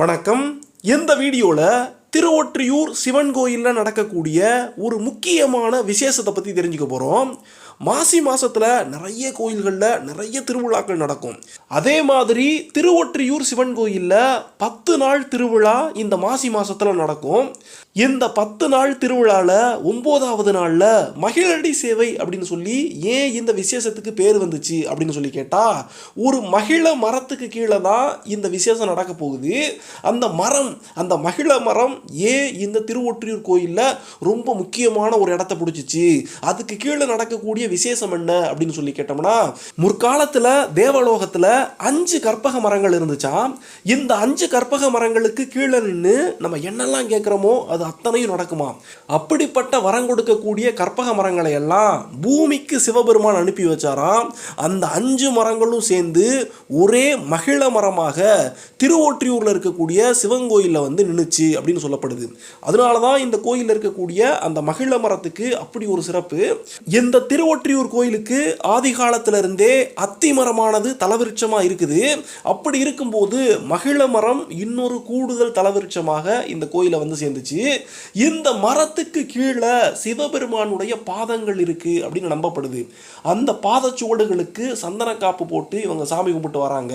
வணக்கம். இந்த வீடியோவில் திருவொற்றியூர் சிவன் கோயிலில் நடக்கக்கூடிய ஒரு முக்கியமான விசேஷத்தை பற்றி தெரிஞ்சுக்க போகிறோம் மாசி மாதத்தில் நிறைய கோயில்களில் நிறைய திருவிழாக்கள் நடக்கும். அதே மாதிரி திருவொற்றியூர் சிவன் கோயிலில் பத்து நாள் திருவிழா இந்த மாசி மாதத்தில் நடக்கும். இந்த பத்து நாள் திருவிழாவில் ஒம்போதாவது நாளில் மகிழடி சேவை அப்படின்னு சொல்லி ஏன் இந்த விசேஷத்துக்கு பேர் வந்துச்சு அப்படின்னு சொல்லி கேட்டால் ஒரு மகிழ மரத்துக்கு கீழே தான் இந்த விசேஷம் நடக்க போகுது. அந்த மரம் அந்த மகிழ மரம் ஏன் இந்த திருவொற்றியூர் கோயிலில் ரொம்ப முக்கியமான ஒரு இடத்த பிடிச்சிச்சு? அதுக்கு கீழே நடக்கக்கூடிய விசேஷம் என்ன அப்படின்னு சொல்லி கேட்டோம்னா முற்காலத்தில் தேவலோகத்தில் அஞ்சு கற்பக மரங்கள் இருந்துச்சா? இந்த அஞ்சு கற்பக மரங்களுக்கு கீழே நின்று நம்ம என்னெல்லாம் கேட்குறோமோ அது அத்தனையும் நடக்குமா? அப்படிப்பட்ட வரம் கொடுக்கக்கூடிய கற்பக மரங்களை எல்லாம் பூமிக்கு சிவபெருமான் அனுப்பி வச்சாராம் அந்த அஞ்சு மரங்களும் சேர்ந்து ஒரே மகிழ மரமாக திருவொற்றியூரில் இருக்கக்கூடிய சிவன் கோயிலில் வந்து நின்றுச்சு அப்படின்னு சொல்லப்படுது. அதனால தான் இந்த கோயிலில் இருக்கக்கூடிய அந்த மகிழ மரத்துக்கு அப்படி ஒரு சிறப்பு. இந்த திருவொற்றியூர் கோயிலுக்கு ஆதி காலத்துலேருந்தே அத்தி மரமானது தலவிருட்சமாக இருக்குது. அப்படி இருக்கும்போது மகிழ மரம் இன்னொரு கூடுதல் தலவிருட்சமாக இந்த கோயிலை வந்து சேர்ந்துச்சு. இந்த மரத்துக்கு கீழே சிவபெருமானுடைய பாதங்கள் இருக்கு அப்படின்னு நம்பப்படுது. அந்த பாதச்சுவடுகளுக்கு சந்தன காப்பு போட்டு இவங்க சாமி கும்பிட்டு வராங்க.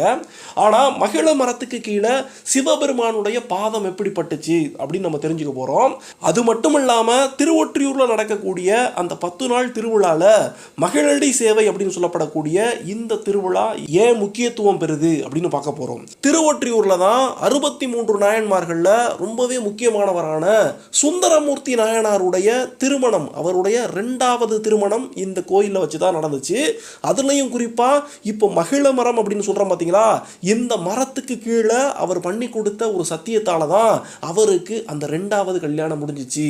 ஆனால் மகிழ மரத்துக்கு கீழே சிவபெருமானுடைய பாதம் எப்படிப்பட்டுச்சு அப்படின்னு நம்ம தெரிஞ்சுக்க போகிறோம் அது மட்டும் இல்லாமல் திருவொற்றியூரில் நடக்கக்கூடிய அந்த பத்து நாள் திருவிழாவில் மகிழடி சேவை அப்படின்னு சொல்லப்படக்கூடிய இந்த திருவிழா ஏன் முக்கியத்துவம் பெறுது அப்படின்னு பார்க்க போகிறோம் திருவொற்றியூரில் தான் அறுபத்தி மூன்று நாயன்மார்களில் ரொம்பவே முக்கியமானவரான சுந்தரமூர்த்தி நாயனாருடைய திருமணம் அவருடைய ரெண்டாவது திருமணம் இந்த கோயிலில் வச்சு தான் நடந்துச்சு. அதுலேயும் குறிப்பாக இப்போ மகிழ மரம் அப்படின்னு சொல்கிறோம் பார்த்தீங்களா இந்த மரத்துக்கு கீழே அவர் பண்ணி கொடுத்த ஒரு சத்தியத்தால் தான் அவருக்கு அந்த ரெண்டாவது கல்யாணம் முடிஞ்சிச்சு.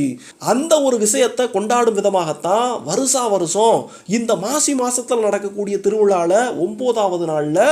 அந்த ஒரு விஷயத்தை கொண்டாடும் விதமாகத்தான் வருஷா வருஷம் இந்த மாசி மாதத்தில் நடக்கக்கூடிய திருவிழாவில் ஒம்போதாவது நாளில்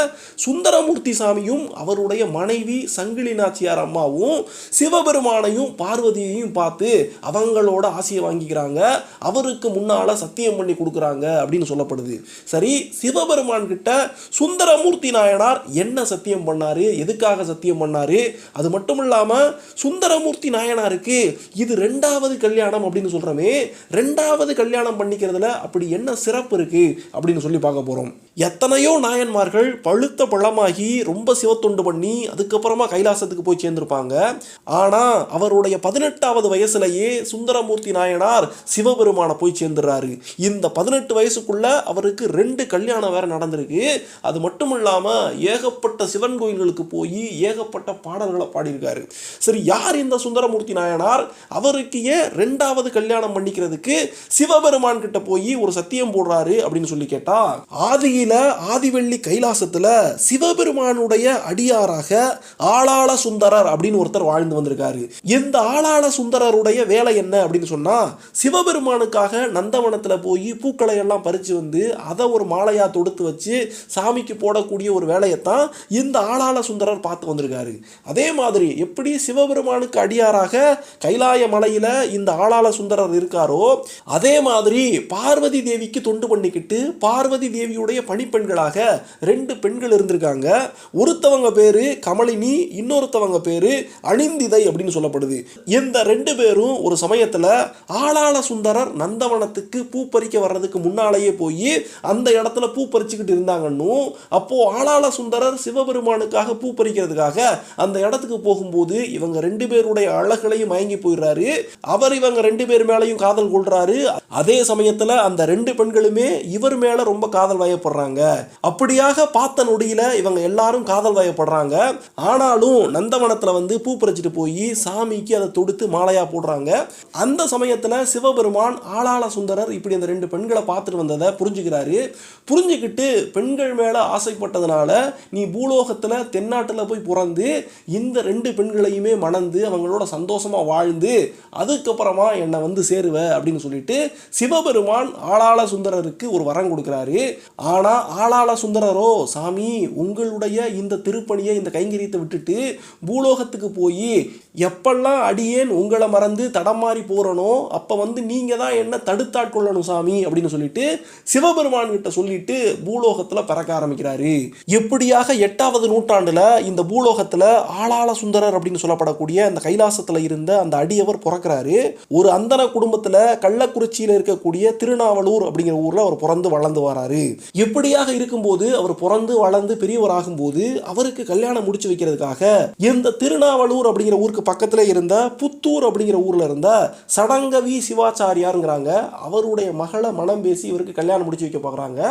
சுந்தரமூர்த்தி சாமியும் அவருடைய மனைவி சங்கிலி நாச்சியார் அம்மாவும் சிவபெருமானையும் பார்வதியையும் பார்த்து அவங்களோட ஆசையை வாங்கிக்கிறாங்க. அவருக்கு முன்னால சத்தியம் பண்ணி கொடுக்குறாங்க அப்படின்னு சொல்லப்படுது. சரி சிவபெருமான் கிட்ட சுந்தரமூர்த்தி நாயனார் என்ன சத்தியம் பண்ணாரு? எதுக்காக சத்தியம் பண்ணாரு? அது மட்டும் இல்லாம சுந்தரமூர்த்தி நாயனாருக்கு இது ரெண்டாவது கல்யாணம் அப்படின்னு சொல்கிறோமே ரெண்டாவது கல்யாணம் பண்ணிக்கிறதுல அப்படி என்ன சிறப்பு இருக்கு அப்படின்னு சொல்லி பார்க்க போறோம். எத்தனையோ நாயன்மார்கள் பழுத்த பழமாகி ரொம்ப சிவத்தொண்டு பண்ணி அதுக்கப்புறமா கைலாசத்துக்கு போய் சேர்ந்திருப்பாங்க. ஆனா அவருடைய பதினெட்டு பதினெட்டாவது வயசுலயே சுந்தரமூர்த்தி நாயனார் சிவபெருமானை போய் சேர்ந்துடுறாரு. இந்த பதினெட்டு வயசுக்குள்ள அவருக்கு ரெண்டு கல்யாணம் வேற நடந்திருக்கு. அது மட்டும் இல்லாம ஏகப்பட்ட சிவன் கோயில்களுக்கு போய் ஏகப்பட்ட பாடல்களை பாடியிருக்காரு. சரி யார் இந்த சுந்தரமூர்த்தி நாயனார்? அவருக்கு ஏன் ரெண்டாவது கல்யாணம் பண்ணிக்கிறதுக்கு சிவபெருமான் கிட்ட போய் ஒரு சத்தியம் போடுறாரு அப்படின்னு சொல்லி கேட்டா ஆதியில ஆதிவெள்ளி கைலாசத்துல சிவபெருமானுடைய அடியாராக ஆளாள சுந்தரர் அப்படின்னு ஒருத்தர் வாழ்ந்து வந்திருக்காரு. இந்த ஆளாள சுந்தரருடைய வேலை என்ன அப்படின்னு சொன்னால் சிவபெருமானுக்காக நந்தவனத்தில் போய் பூக்களை எல்லாம் பறித்து வந்து அதை ஒரு மாலையாக தொடுத்து வச்சு சாமிக்கு போடக்கூடிய ஒரு வேலையைத்தான் இந்த ஆளாள சுந்தரர் பார்த்து வந்திருக்காரு. அதே மாதிரி எப்படி சிவபெருமானுக்கு அடியாராக கைலாய மலையில் இந்த ஆளாள சுந்தரர் இருக்காரோ அதே மாதிரி பார்வதி தேவிக்கு தொண்டு பண்ணிக்கிட்டு பார்வதி தேவியுடைய பணிப்பெண்களாக ரெண்டு பெண்கள் இருந்திருக்காங்க. ஒருத்தவங்க பேரு கமலினி இன்னொருத்தவங்க பேரு அணிந்திதை அப்படின்னு சொல்லப்படுது. இந்த ரெண்டு பேரும் ஒரு சமயத்துல ஆளாள சுந்தரர் நந்தவனத்துக்கு பூ பறிக்க வர்றதுக்கு முன்னாலேயே போய் அந்த இடத்துல பூ பறிச்சுக்கிட்டு இருந்தாங்கன்னும் அப்போ ஆளாள சுந்தரர் சிவபெருமானுக்காக பூ பறிக்கிறதுக்காக அந்த இடத்துக்கு போகும்போது இவங்க ரெண்டு பேருடைய அழகுலையும் மயங்கி போயிடுறாரு. அவர் இவங்க ரெண்டு பேர் மேலேயும் காதல் கொள்றாரு. அதே சமயத்துல அந்த ரெண்டு பெண்களுமே இவர் மேல ரொம்ப காதல் வயப்படுறாங்க. அப்படியாக பார்த்த நொடியில இவங்க எல்லாரும் காதல் வயப்படுறாங்க. ஆனாலும் நந்தவனத்துல வந்து பூ பறிச்சுட்டு போய் சாமிக்கு அதை தொடுத்து மாலையா போடுறாங்க. அந்த சமயத்துல சிவபெருமான் ஆளாள சுந்தரர் இப்படி அந்த ரெண்டு பெண்களை பார்த்துட்டு வந்ததை புரிஞ்சுக்கிறாரு. புரிஞ்சுக்கிட்டு பெண்கள் மேல ஆசைப்பட்டதுனால நீ பூலோகத்தில் தென்னாட்டுல போய் பிறந்து இந்த ரெண்டு பெண்களையுமே மணந்து அவங்களோட சந்தோஷமா வாழ்ந்து அதுக்கப்புறமா என்னை வந்து சேருவ அப்படின்னு சொல்லிட்டு சிவபெருமான் ஆளாள சுந்தரருக்கு ஒரு வரம் கொடுக்குறாரு. ஆனா ஆளாள சுந்தரரோ சாமி உங்களுடைய இந்த திருப்பணியை இந்த கைங்கரியத்தை விட்டுட்டு பூலோகத்துக்கு போய் எப்பெல்லாம் அடியேன் உங்களை மறந்து தடமாறி போகிறனோ அப்போ வந்து நீங்கள் தான் என்ன தடுத்தாட்கொள்ளணும் சாமி அப்படின்னு சொல்லிட்டு சிவபெருமான் கிட்ட சொல்லிட்டு பூலோகத்தில் பிறக்க ஆரம்பிக்கிறாரு. எப்படியாக எட்டாவது நூற்றாண்டில் இந்த பூலோகத்தில் ஆளாள சுந்தரர் அப்படின்னு சொல்லப்படக்கூடிய அந்த கைலாசத்தில் இருந்த அந்த அடியவர் பிறக்கிறாரு. ஒரு அந்தன குடும்பத்தில் கள்ளக்குறிச்சியில் இருக்கக்கூடிய திருநாவலூர் அப்படிங்கிற ஊரில் அவர் பிறந்து வளர்ந்து வராரு. எப்படியாக இருக்கும்போது அவர் பிறந்து வளர்ந்து பெரியவர் ஆகும்போது அவருக்கு கல்யாணம் முடிச்சு வைக்கிறதுக்காக இந்த திருநாவலூர் அப்படிங்கிற ஊருக்கு பக்கத்தில் இருந்த புத்தூர் அப்படிங்கிற ஊரில் இருந்த சடங்கவி சிவாச்சாரியாருங்கிறாங்க. அவருடைய மகளை மனம் பேசி இவருக்கு கல்யாணம் முடிச்சு வைக்க பார்க்குறாங்க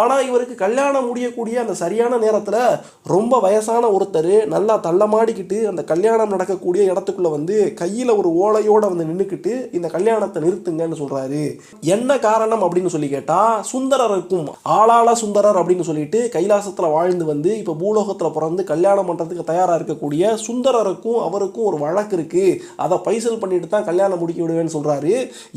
ஆனால் இவருக்கு கல்யாணம் முடியக்கூடிய அந்த சரியான நேரத்தில் ரொம்ப வயசான ஒருத்தர் நல்லா தள்ளமாடிக்கிட்டு அந்த கல்யாணம் நடக்கக்கூடிய இடத்துக்குள்ளே வந்து கையில் ஒரு ஓலையோடு வந்து நின்றுக்கிட்டு இந்த கல்யாணத்தை நிறுத்துங்கன்னு சொல்கிறாரு என்ன காரணம் அப்படின்னு சொல்லி கேட்டால் சுந்தரருக்கும் ஆளாள சுந்தரர் அப்படின்னு சொல்லிட்டு கைலாசத்தில் வாழ்ந்து வந்து இப்போ பூலோகத்தில் பிறந்து கல்யாணம் பண்ணுறதுக்கு தயாராக இருக்கக்கூடிய சுந்தரருக்கும் அவருக்கும் ஒரு வழக்கு இருக்குது அதை பைசல் பண்ணிட்டு தான் கல்யாணம் முடிக்க விடுவேன்னு சொல்கிறாரு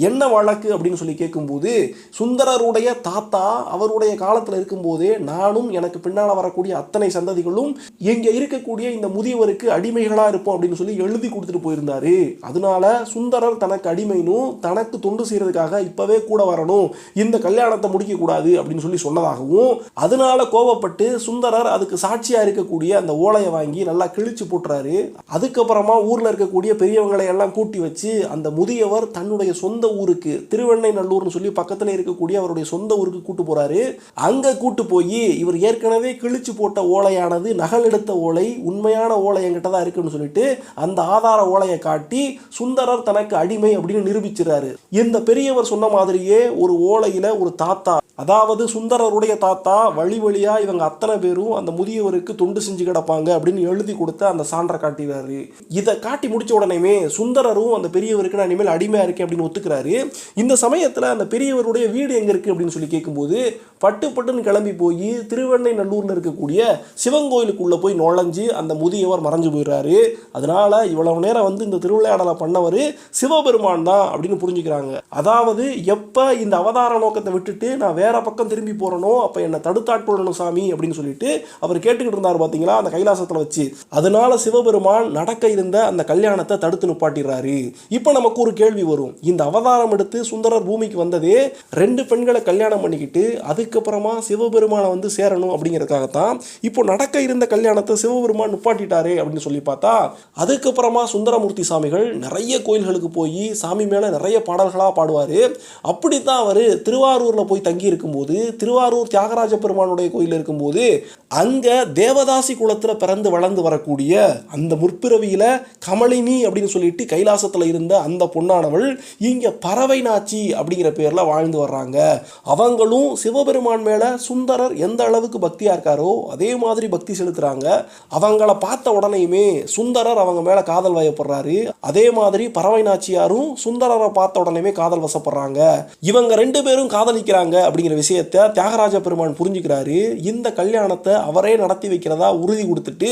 என்ன வழக்கு அப்படின்னு சொல்லி கேட்கும்போது சுந்தரருடைய தாத்தா அவருடைய காலத்தில் இருக்கும்போதே நானும் எனக்கு பின்னால் வரக்கூடிய அத்தனை சந்ததிகளும் இங்கே இருக்கக்கூடிய இந்த முதியவருக்கு அடிமைகளாக இருப்போம் அப்படின்னு சொல்லி எழுதி கொடுத்துட்டு போயிருந்தாரு. அதனால சுந்தரர் தனக்கு அடிமைனும் தனக்கு தொண்டு செய்யறதுக்காக இப்போவே கூட வரணும் இந்த கல்யாணத்தை முடிக்கக்கூடாது அப்படின்னு சொல்லி சொன்னதாகவும் அதனால கோபப்பட்டு சுந்தரர் அதுக்கு சாட்சியாக இருக்கக்கூடிய அந்த ஓலையை வாங்கி நல்லா கிழிச்சு போட்டுறாரு. அதுக்கப்புறமா ஊரில் இருக்கக்கூடிய பெரியவங்களை எல்லாம் கூட்டி வச்சு அந்த முதியவர் தன்னுடைய சொந்த ஊருக்கு திருவெண்ணை நல்லூர்னு சொல்லி பக்கத்துல இருக்கக்கூடிய அவருடைய சொந்த ஊருக்கு கூட்டு போறாரு. அங்க கூட்டு போய் இவர் ஏற்கனவே கிழிச்சு போட்ட ஓலையானது நகல் எடுத்த ஓலை உண்மையான ஓலை என்கிட்ட தான் இருக்குன்னு சொல்லிட்டு அந்த ஆதார ஓலையை காட்டி சுந்தரர் தனக்கு அடிமை அப்படின்னு நிரூபிச்சிடறாரு. இந்த பெரியவர் சொன்ன மாதிரியே ஒரு ஓலையில ஒரு தாத்தா அதாவது சுந்தரருடைய தாத்தா வழி வழியாக இவங்க அத்தனை பேரும் அந்த முதியவருக்கு தொண்டு செஞ்சு கிடப்பாங்க அப்படின்னு எழுதி கொடுத்து அந்த சான்றை காட்டிடுறாரு இதை காட்டி முடிச்ச உடனேமே சுந்தரரும் அந்த பெரியவருக்கு நான் இனிமேல் அடிமையாக இருக்கேன் அப்படின்னு ஒத்துக்கிறாரு. இந்த சமயத்தில் அந்த பெரியவருடைய வீடு எங்கே இருக்குது அப்படின்னு சொல்லி கேட்கும்போது பட்டு பட்டுன்னு கிளம்பி போய் திருவெண்ணை நல்லூரில் இருக்கக்கூடிய சிவன் கோயிலுக்குள்ளே போய் நுழைஞ்சு அந்த முதியவர் மறைஞ்சு போயிடுறாரு. அதனால் இவ்வளவு நேரம் வந்து இந்த திருவிளையாடலை பண்ணவர் சிவபெருமான் தான் அப்படின்னு புரிஞ்சுக்கிறாங்க. அதாவது எப்போ இந்த அவதார நோக்கத்தை விட்டுட்டு நான் வேற பக்கம் திரும்பி போறனோ அப்ப என்னை தடுத்தாட்கொள்ளணும் சாமி அப்படின்னு சொல்லிட்டு அவர் கேட்டுக்கிட்டு இருந்தார் பாத்தீங்களா அந்த கைலாசத்துல வச்சு. அதனால சிவபெருமான் நடக்க இருந்த அந்த கல்யாணத்தை தடுத்து நிப்பாட்டிடுறாரு. இப்போ நமக்கு ஒரு கேள்வி வரும். இந்த அவதாரம் எடுத்து சுந்தரர் பூமிக்கு வந்ததே ரெண்டு பெண்களை கல்யாணம் பண்ணிக்கிட்டு அதுக்கப்புறமா சிவபெருமானை வந்து சேரணும் அப்படிங்கிறதுக்காகத்தான் இப்போ நடக்க இருந்த கல்யாணத்தை சிவபெருமான் நிப்பாட்டிட்டாரே அப்படின்னு சொல்லி பார்த்தா அதுக்கப்புறமா சுந்தரமூர்த்தி சாமிகள் நிறைய கோயில்களுக்கு போய் சாமி மேலே நிறைய பாடல்களாக பாடுவார். அப்படித்தான் அவர் திருவாரூரில் போய் தங்கி இருக்கும்போது திருவாரூர் தியாகராஜ பெருமானுடைய கோயில் இருக்கும்போது அங்கே தேவதாசி குலத்தில் பிறந்து வளர்ந்து வரக்கூடிய அந்த முற்பிறவியில் கமலினி அப்படின்னு சொல்லிட்டு கைலாசத்தில் இருந்த அந்த பொண்ணானவள் இங்கே பறவை நாச்சி அப்படிங்கிற பேரில் வாழ்ந்து வர்றாங்க. அவங்களும் சிவபெருமான் மேலே சுந்தரர் எந்த அளவுக்கு பக்தியாக இருக்காரோ அதே மாதிரி பக்தி செலுத்துகிறாங்க அவங்கள பார்த்த உடனேயுமே சுந்தரர் அவங்க மேலே காதல் வயப்படுறாரு. அதே மாதிரி பறவை நாச்சியாரும் சுந்தரரை பார்த்த உடனேயுமே காதல் வசப்படுறாங்க. இவங்க ரெண்டு பேரும் காதலிக்கிறாங்க அப்படி அப்படிங்கிற விஷயத்த தியாகராஜ பெருமான் புரிஞ்சுக்கிறாரு. இந்த கல்யாணத்தை அவரே நடத்தி வைக்கிறதா உறுதி கொடுத்துட்டு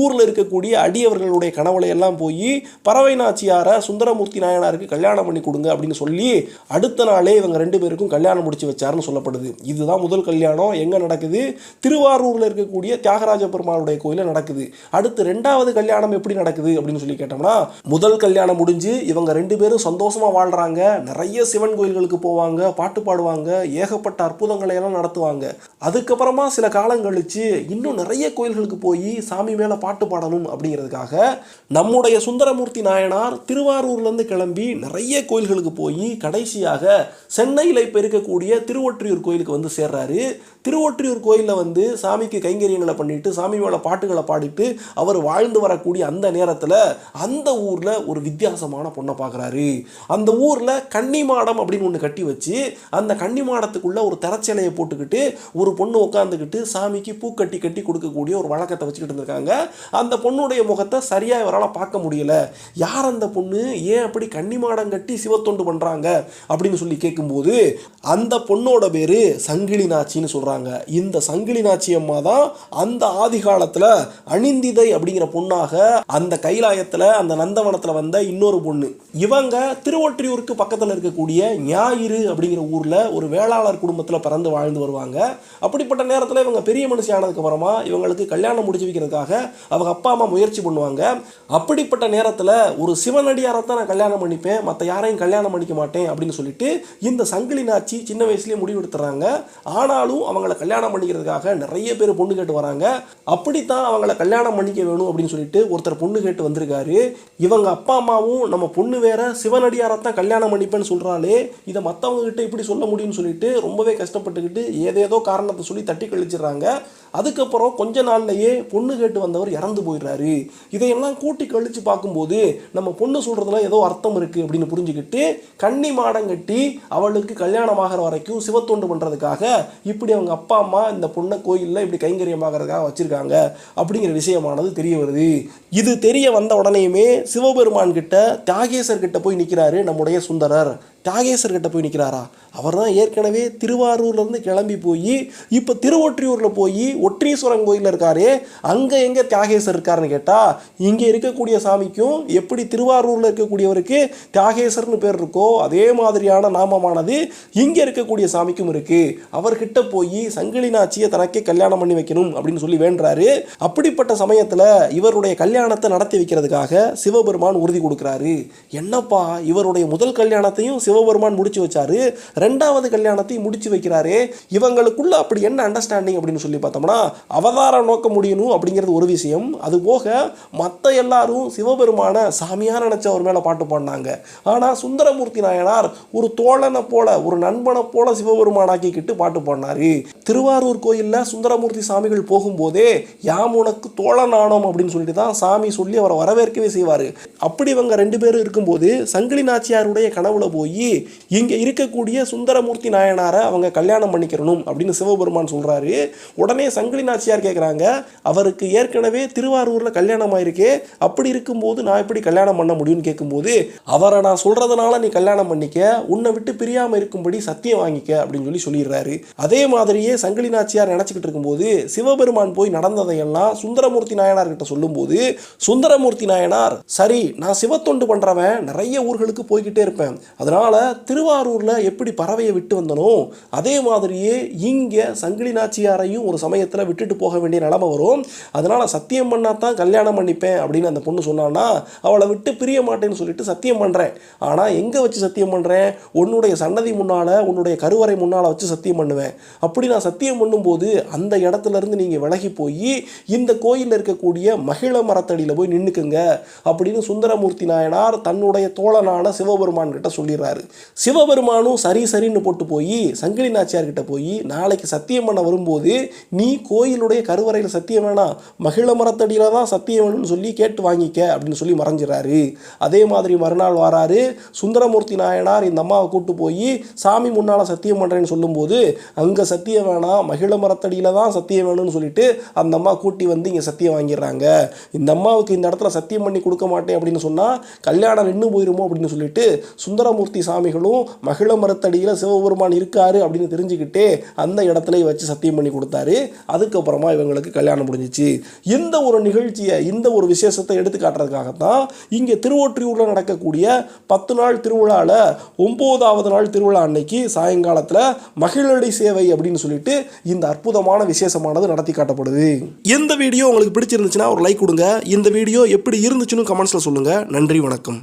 ஊரில் இருக்கக்கூடிய அடியவர்களுடைய கனவுல எல்லாம் போய் பறவை நாச்சியாரை சுந்தரமூர்த்தி நாயனாருக்கு கல்யாணம் பண்ணி கொடுங்க அப்படின்னு சொல்லி அடுத்த நாளே இவங்க ரெண்டு பேருக்கும் கல்யாணம் முடிச்சு வச்சாருன்னு சொல்லப்படுது. இதுதான் முதல் கல்யாணம். எங்கே நடக்குது? திருவாரூரில் இருக்கக்கூடிய தியாகராஜ பெருமாளுடைய கோயிலில் நடக்குது. அடுத்து ரெண்டாவது கல்யாணம் எப்படி நடக்குது அப்படின்னு சொல்லி கேட்டோம்னா முதல் கல்யாணம் முடிஞ்சு இவங்க ரெண்டு பேரும் சந்தோஷமா வாழ்றாங்க. நிறைய சிவன் கோயில்களுக்கு போவாங்க பாட்டு பாடுவாங்க ஏகப்பட்ட அற்புதங்களை எல்லாம் நடத்துவாங்க. அதுக்கப்புறமா சில காலம் கழிச்சு இன்னும் நிறைய கோயில்களுக்கு போய் சாமி மேலே பாட்டு பாடணும் அப்படிங்கிறதுக்காக நம்முடைய சுந்தரமூர்த்தி நாயனார் திருவாரூர்லேருந்து கிளம்பி நிறைய கோயில்களுக்கு போய் கடைசியாக சென்னையில் இப்போ இருக்கக்கூடிய திருவொற்றியூர் கோயிலுக்கு வந்து சேர்றாரு. திருவொற்றியூர் கோயிலில் வந்து சாமிக்கு கைங்கரியங்களை பண்ணிட்டு சாமி மேலே பாட்டுகளை பாடிட்டு அவர் வாழ்ந்து வரக்கூடிய அந்த நேரத்தில் அந்த ஊரில் ஒரு வித்தியாசமான பொண்ணை பார்க்குறாரு அந்த ஊரில் கன்னிமாடம் அப்படின்னு ஒன்று கட்டி வச்சு அந்த கன்னிமாடத்துக்குள்ளே ஒரு திரச்சலையை போட்டுக்கிட்டு ஒரு பொண்ணு உட்காந்துக்கிட்டு சாமிக்கு பூ கட்டி கட்டி கொடுக்கக்கூடிய ஒரு வழக்கத்தை வச்சுக்கிட்டு இருந்திருக்காங்க. அந்த பொண்ணுடைய முகத்தை சரியாக இவரால் பார்க்க முடியல. யார் அந்த பொண்ணு? ஏன் அப்படி கன்னிமாடம் கட்டி சிவத்தொண்டு பண்ணுறாங்க அப்படின்னு சொல்லி கேட்கும்போது அந்த பொண்ணோட பேர் சங்கிலி நாச்சின்னு சொல்கிறாங்க சொல்கிறாங்க இந்த சங்கிலி நாச்சி அம்மா தான் அந்த ஆதி காலத்தில் அணிந்திதை அப்படிங்கிற பொண்ணாக அந்த கைலாயத்தில் அந்த நந்தவனத்தில் வந்த இன்னொரு பொண்ணு. இவங்க திருவொற்றியூருக்கு பக்கத்தில் இருக்கக்கூடிய ஞாயிறு அப்படிங்கிற ஊரில் ஒரு வேளாளர் குடும்பத்தில் பிறந்து வாழ்ந்து வருவாங்க. அப்படிப்பட்ட நேரத்தில் இவங்க பெரிய மனுஷி ஆனதுக்கப்புறமா இவங்களுக்கு கல்யாணம் முடிச்சு வைக்கிறதுக்காக அவங்க அப்பா அம்மா முயற்சி பண்ணுவாங்க. அப்படிப்பட்ட நேரத்தில் ஒரு சிவனடியாரை தான் நான் கல்யாணம் பண்ணிப்பேன் மற்ற யாரையும் கல்யாணம் பண்ணிக்க மாட்டேன் அப்படின்னு சொல்லிட்டு இந்த சங்கிலி நாச்சி சின்ன வயசுலேயே முடிவெடுத்துறாங்க ஆனாலும் அவங்கள கல்யாணம் பண்ணிக்கிறதுக்காக நிறைய பேர் பொண்ணு கேட்டு வராங்க. அப்படித்தான் அவங்கள கல்யாணம் பண்ணிக்க வேணும் அப்படின்னு சொல்லிட்டு ஒருத்தர் பொண்ணு கேட்டு வந்திருக்காரு. இவங்க அப்பா அம்மாவும் நம்ம பொண்ணு வேற சிவனடியாரை தான் கல்யாணம் பண்ணிப்பேன்னு சொல்கிறாளே இதை மற்றவங்க கிட்ட இப்படி சொல்ல முடியும்னு சொல்லிட்டு ரொம்பவே கஷ்டப்பட்டுக்கிட்டு ஏதேதோ காரணத்தை சொல்லி தட்டி கழிச்சிடுறாங்க. அதுக்கப்புறம் கொஞ்ச நாள்லையே பொண்ணு கேட்டு வந்தவர் இறந்து போயிடுறாரு. இதையெல்லாம் கூட்டி கழிச்சு பார்க்கும்போது நம்ம பொண்ணு சொல்கிறதுல ஏதோ அர்த்தம் இருக்கு அப்படின்னு புரிஞ்சுக்கிட்டு கன்னி மாடம் கட்டி அவளுக்கு கல்யாணம் ஆகிற வரைக்கும் சிவத்தொண்டு பண்ணுறதுக்காக இப்படி அவங்க அப்பா அம்மா இந்த பொண்ணை கோயிலில் இப்படி கைங்கரியமாகறதுக்காக வச்சுருக்காங்க அப்படிங்கிற விஷயமானது தெரிய வருது. இது தெரிய வந்த உடனேயுமே சிவபெருமான் கிட்ட தியாகேசர் கிட்ட போய் நிற்கிறாரு நம்முடைய சுந்தரர். தியாகேசர்கிட்ட போய் நிற்கிறாரா அவர் தான் ஏற்கனவே திருவாரூர்லேருந்து கிளம்பி போய் இப்போ திருவொற்றியூரில் போய் ஒற்றீஸ்வரன் கோயிலில் இருக்காரு அங்கே எங்கே தியாகேசர் இருக்காருன்னு கேட்டால் இங்கே இருக்கக்கூடிய சாமிக்கும் எப்படி திருவாரூரில் இருக்கக்கூடியவருக்கு தியாகேசர்னு பேர் இருக்கோ அதே மாதிரியான நாமமானது இங்கே இருக்கக்கூடிய சாமிக்கும் இருக்குது அவர்கிட்ட போய் சங்கிலி நாச்சியை தனக்கே கல்யாணம் பண்ணி வைக்கணும் அப்படின்னு சொல்லி வேண்டுறாரு. அப்படிப்பட்ட சமயத்தில் இவருடைய கல்யாணத்தை நடத்தி வைக்கிறதுக்காக சிவபெருமான் உறுதி கொடுக்குறாரு. என்னப்பா இவருடைய முதல் கல்யாணத்தையும் சிவபெருமான் முடிச்சு வச்சாரு. ரெண்டாவது கல்யாணத்தையும் முடிச்சு வைக்கிறாரு. இவங்களுக்குள்ள அப்படி என்ன அண்டர்ஸ்டாண்டிங் அப்படின்னு சொல்லி பார்த்தோம்னா அவதாரம் நோக்க முடியணும் அப்படிங்கிறது ஒரு விஷயம். அது போக மற்ற எல்லாரும் சிவபெருமான சாமியார் நினைச்ச அவர் மேலே பாட்டு பாடினாங்க. ஆனால் சுந்தரமூர்த்தி நாயனார் ஒரு தோழனை போல ஒரு நண்பனை போல சிவபெருமானாக்கிக்கிட்டு பாட்டு பாடினாரு. திருவாரூர் கோயிலில் சுந்தரமூர்த்தி சாமிகள் போகும்போதே யாம் உனக்கு தோழனானோம் அப்படின்னு சொல்லிட்டு தான் சாமி சொல்லி அவரை வரவேற்கவே செய்வார். அப்படி இவங்க ரெண்டு பேரும் இருக்கும்போது சங்கிலி நாச்சியாருடைய கனவுல போய் இங்கே இருக்கக்கூடிய சுந்தரமூர்த்தி நாயனாரை அவங்க கல்யாணம் பண்ணிக்கிறணும் அப்படின்னு சிவபெருமான் சொல்கிறாரு உடனே சங்கிலி நாச்சியார் கேட்குறாங்க அவருக்கு ஏற்கனவே திருவாரூரில் கல்யாணம் ஆயிருக்கு. அப்படி இருக்கும்போது நான் எப்படி கல்யாணம் பண்ண முடியும்னு கேட்கும்போது அவரை நான் சொல்கிறதுனால நீ கல்யாணம் பண்ணிக்க உன்னை விட்டு பிரியாமல் இருக்கும்படி சத்தியம் வாங்கிக்க அப்படின்னு சொல்லி சொல்லிடுறாரு. அதே மாதிரியே சங்கிலி நாச்சியார் நினச்சிக்கிட்டு இருக்கும்போது சிவபெருமான் போய் நடந்ததையெல்லாம் சுந்தரமூர்த்தி நாயனார் கிட்ட சொல்லும்போது சுந்தரமூர்த்தி நாயனார் சரி நான் சிவத்தொண்டு பண்ணுறவன் நிறைய ஊர்களுக்கு போய்கிட்டே இருப்பேன். அதனால் திருவாரூரில் எப்படி பறவையை விட்டு வந்தனோ அதே மாதிரியே இங்கே சங்கிலி நாச்சியாரையும் ஒரு சமயத்தில் விட்டுட்டு போக வேண்டிய நிலமை வரும். அதனால் சத்தியம் பண்ணால் தான் கல்யாணம் பண்ணிப்பேன் அப்படின்னு அந்த பொண்ணு சொன்னான்னா அவளை விட்டு பிரிய மாட்டேன்னு சொல்லிட்டு சத்தியம் பண்ணுறேன் ஆனால் எங்கே வச்சு சத்தியம் பண்ணுறேன் உன்னுடைய சன்னதி முன்னால் உன்னுடைய கருவறை முன்னால் வச்சு சத்தியம் பண்ணுவேன். அப்படி நான் சத்தியம் பண்ணும்போது அந்த இடத்துல இருந்து நீங்கள் விலகி போய் இந்த கோயிலில் இருக்கக்கூடிய மகிழ மரத்தடியில் போய் நின்றுக்குங்க அப்படின்னு சுந்தரமூர்த்தி நாயனார் தன்னுடைய தோழனான சிவபெருமான் கிட்ட சொல்லிடுறாரு. சிவபெருமானும் சரி சரின்னு போட்டு போய் சங்கிலி நாச்சியார் கிட்ட போய் நாளைக்கு சத்தியம் பண்ண வரும்போது நீ கோயிலுடைய கருவறையில் சத்தியம் வேணாம் மகிழ மரத்தடியில் தான் சத்தியம் வேணும்னு சொல்லி கேட்டு வாங்கிக்க அப்படின்னு சொல்லி மறைஞ்சிடறாரு அதே மாதிரி மறுநாள் வராரு சுந்தரமூர்த்தி நாயனார் இந்த அம்மாவை கூட்டு போய் சாமி முன்னால் சத்தியம் பண்ணுறேன்னு சொல்லும்போது அங்கே சத்தியம் வேணாம் மகிழ மரத்தடியில் தான் சத்தியம் வேணும்னு சொல்லிட்டு அந்த அம்மா கூட்டி வந்து இங்கே சத்தியம் வாங்கிடுறாங்க. இந்த அம்மாவுக்கு இந்த இடத்துல சத்தியம் பண்ணி கொடுக்க மாட்டேன் அப்படின்னு சொன்னால் கல்யாணம் நின்று போயிருமோ அப்படின்னு சொல்லிட்டு சுந்தரமூர்த்தி சாமிகளும் மகிழ மரத்தடியில் சிவபெருமான் இருக்கார் அப்படின்னு தெரிஞ்சுக்கிட்டே அந்த இடத்துல வச்சு சத்தியம் பண்ணி கொடுத்தாரு. அதுக்கப்புறமா இவங்களுக்கு கல்யாணம் முடிஞ்சிச்சு. இந்த ஒரு நிகழ்ச்சியை இந்த ஒரு விசேஷத்தை எடுத்து காட்டுறதுக்காகத்தான் இங்கே திருவொற்றியூரில் நடக்கக்கூடிய பத்து நாள் திருவிழாவில் ஒம்போதாவது நாள் திருவிழா அன்னைக்கு சாயங்காலத்தில் மகிழடி சேவை அப்படின்னு சொல்லிட்டு இந்த அற்புதமான விசேஷமானது நடத்தி காட்டப்படுது. இந்த வீடியோ உங்களுக்கு பிடிச்சிருந்துச்சுன்னா ஒரு லைக் கொடுங்க. இந்த வீடியோ எப்படி இருந்துச்சுன்னு கமெண்ட்ஸில் சொல்லுங்கள் நன்றி வணக்கம்.